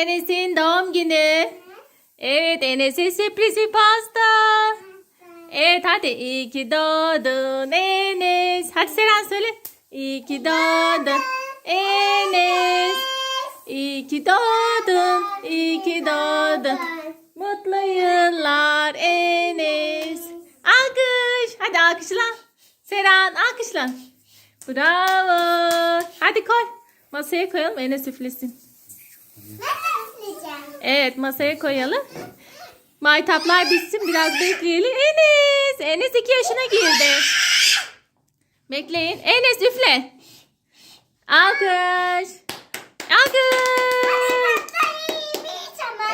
Enes'in doğum günü. Evet Enes'e sürpriz bir pasta. Evet hadi. İyi ki doğdun Enes. Hadi Seren söyle. İyi ki doğdun Enes. İyi ki doğdun. İyi ki doğdun. Mutlu yıllar Enes. Alkış. Hadi alkışla. Seren alkışla. Bravo. Hadi koy. Masaya koyalım Enes üflesin. Evet masaya koyalım. Maytaplar bitsin biraz bekleyelim. Enes. Enes 2 yaşına girdi. Bekleyin. Enes üfle. Alkış. Alkış.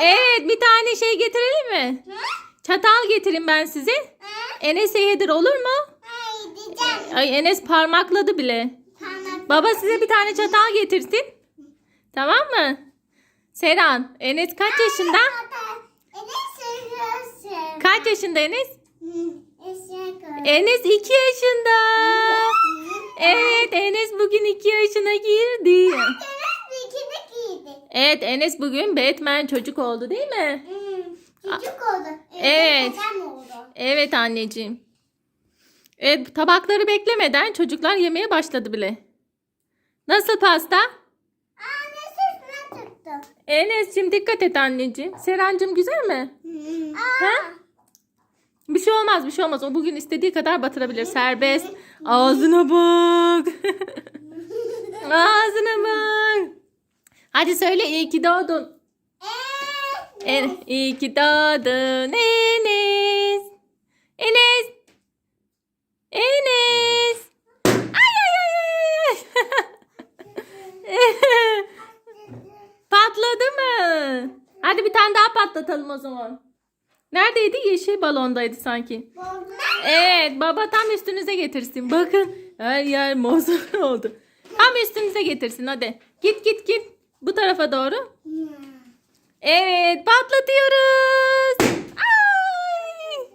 Evet bir tane şey getirelim mi? Çatal getireyim ben size. Enes'e yedir olur mu? Ay Enes parmakladı bile. Baba size bir tane çatal getirsin. Tamam mı? Seran, Enes kaç yaşında? Kaç yaşında Enes? Enes 2 yaşında. Evet Enes bugün 2 yaşına girdi. Evet Enes bugün Batman çocuk oldu değil mi? Çocuk oldu. Evet. Evet anneciğim. Evet tabakları beklemeden çocuklar yemeye başladı bile. Nasıl pasta? Ne tuttu. Enes'cim dikkat et anneciğim. Serencim güzel mi? Ha? Bir şey olmaz bir şey olmaz. O bugün istediği kadar batırabilir. Serbest. Ağzına bak. Ağzına bak. Hadi söyle iyi ki doğdun. En, iyi ki doğdun Enes. Enes. Enes. Ay ay ay ay, ay. Patladı mı? Hadi bir tane daha patlatalım o zaman. Neredeydi? Yeşil balondaydı sanki. Evet baba tam üstünüze getirsin. Bakın her yer mozor oldu. Tam üstünüze getirsin hadi. Git git git. Bu tarafa doğru. Evet patlatıyoruz. Ay!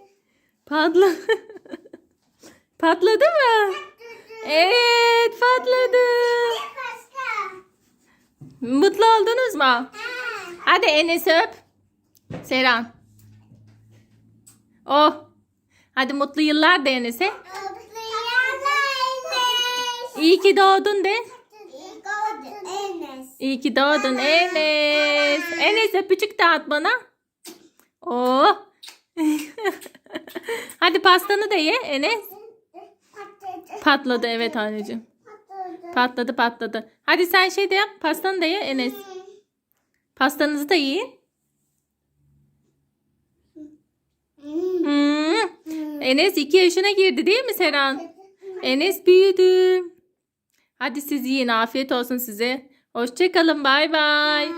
Patla. Patladı mı? Evet patladı. Mutlu oldunuz mu? Hadi Enes öp. Seran. Oh. Hadi mutlu yıllar de Enes'e. İyi ki doğdun de. İyi ki doğdun Enes. Enes öpücük dağıt bana. Oh. Hadi pastanı da ye Enes. Patladı evet anneciğim. Patladı patladı. Hadi sen şey de yap. Pastanı da ye Enes. Pastanızı da yiyin. Hmm. Enes 2 yaşına girdi değil mi Seran? Enes büyüdü. Hadi siz yiyin. Afiyet olsun size. Hoşçakalın. Bay bay.